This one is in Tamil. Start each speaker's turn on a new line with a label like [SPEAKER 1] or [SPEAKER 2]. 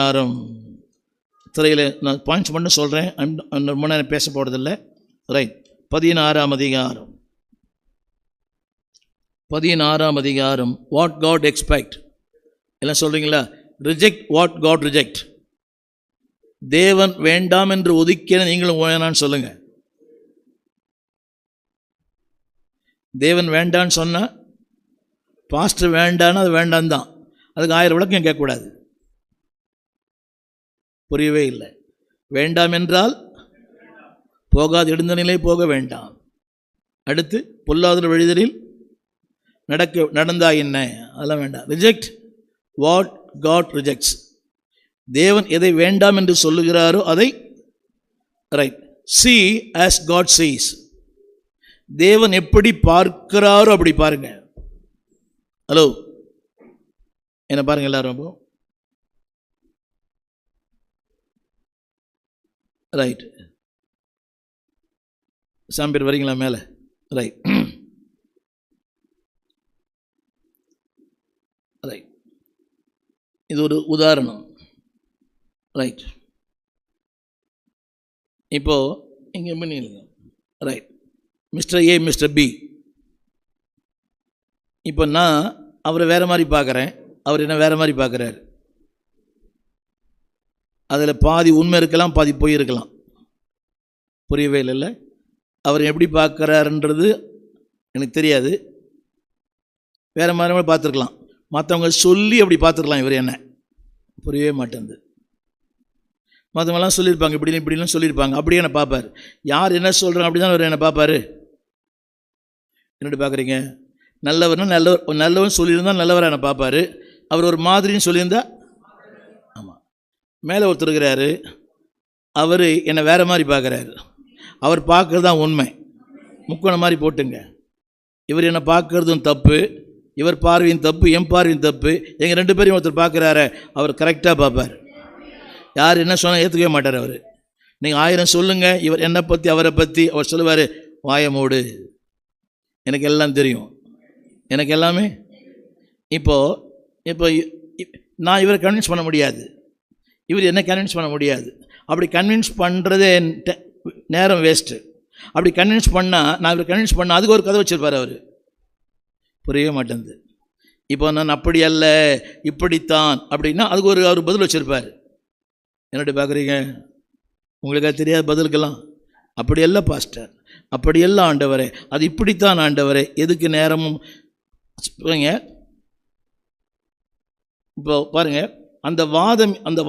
[SPEAKER 1] யாரும் திரையில் நான் பாயிண்ட்ஸ் மட்டும் சொல்கிறேன் ரொம்ப நேரம் பேச போகிறதில்ல ரைட் பதினாறாம் அதிகாரம். பதினாறாம் அதிகாரம். வாட் காட் எக்ஸ்பெக்ட் எல்லாம் சொல்கிறீங்களா ரிஜெக்ட் வாட் காட் ரிஜெக்ட் தேவன் வேண்டாம் என்று ஒதுக்கின நீங்களும் வேணான்னு சொல்லுங்கள் தேவன் வேண்டான்னு சொன்னால் பாஸ்டர் வேண்டான்னு அது வேண்டாம் தான் அதுக்கு ஆயிரம் விளக்கம் கேட்கக்கூடாது. புரியவே இல்லை. வேண்டாம் என்றால் போகாது எடுந்த நிலை போக வேண்டாம். அடுத்து பொல்லாத வழிதலில் நடக்க நடந்தா என்ன? அதெல்லாம் வேண்டாம். ரிஜெக்ட் வாட் காட் ரிஜெக்ட்ஸ் தேவன் எதை வேண்டாம் என்று சொல்லுகிறாரோ அதை right see as God sees தேவன் எப்படி பார்க்கிறாரோ அப்படி பாருங்க. ஹலோ என்ன பாருங்க எல்லாரும் அப்போ? ரைட் சாம்பியர் வரீங்களா மேலே? ரைட் ரைட் இது ஒரு உதாரணம். ரைட் இப்போ இங்கே பண்ணிடுங்க right mister A mister B இப்போ நான் அவரை வேறு மாதிரி பார்க்குறேன். அவர் என்ன வேறு மாதிரி பார்க்குறாரு? அதில் பாதி உண்மை இருக்கலாம் பாதி போயிருக்கலாம் இருக்கலாம். புரியவே இல்லைல்ல? அவர் எப்படி பார்க்குறாருன்றது எனக்கு தெரியாது. வேறு மாதிரி மாதிரி பார்த்துருக்கலாம். மற்றவங்க சொல்லி அப்படி பார்த்துருக்கலாம் இவர் என்ன? புரியவே மாட்டேங்குது. மற்றவங்களாம் சொல்லியிருப்பாங்க இப்படிலாம் இப்படிலாம் சொல்லியிருப்பாங்க. அப்படியே என்ன பார்ப்பார். யார் என்ன சொல்கிறாங்க அப்படி தான் அவர் என்ன பார்ப்பார். என்னடி பார்க்குறீங்க? நல்லவர்னா நல்லவர் நல்லவன் சொல்லியிருந்தால் நல்லவராக என்னை பார்ப்பார். அவர் ஒரு மாதிரின்னு சொல்லியிருந்தால் மேலே ஒருத்தர் இருக்கிறாரு. அவர் என்னை வேறு மாதிரி பார்க்குறாரு. அவர் பார்க்குறது தான் உண்மை. முக்கோணம் மாதிரி போட்டுங்க. இவர் என்னை பார்க்குறதும் தப்பு. இவர் பார்வையும் தப்பு என் பார்வையும் தப்பு. எங்கள் ரெண்டு பேரையும் ஒருத்தர் பார்க்குறாரு அவர் கரெக்டாக பார்ப்பார். யார் என்ன சொன்னால் ஏற்றுக்கவே மாட்டார் அவர். நீங்கள் ஆயிரம் சொல்லுங்கள் இவர் என்னை பற்றி அவரை பற்றி அவர் சொல்லுவார் வாயமோடு எனக்கு எல்லாம் தெரியும். எனக்கு எல்லாமே இப்போது இப்போ நான் இவரை கன்வின்ஸ் பண்ண முடியாது. இவர் என்ன கன்வின்ஸ் பண்ண முடியாது. அப்படி கன்வின்ஸ் பண்ணுறதே நேரம் வேஸ்ட்டு அப்படி கன்வின்ஸ் பண்ணால் நான் இவர் கன்வின்ஸ் பண்ணால் அதுக்கு ஒரு கதை வச்சுருப்பார் அவர். புரியவே மாட்டேங்குது. இப்போ நான் அப்படி அல்ல இப்படித்தான் அப்படின்னா அதுக்கு ஒரு அவர் பதில் வச்சுருப்பார். என்னடி பார்க்குறீங்க? உங்களுக்கு அது தெரியாத பதிலுக்கெல்லாம்? அப்படி பாஸ்டர் அப்படி ஆண்டவரே. அது இப்படித்தான் ஆண்டவரே. எதுக்கு நேரமும்? இப்போ பாருங்க. அந்த வாதம் அந்த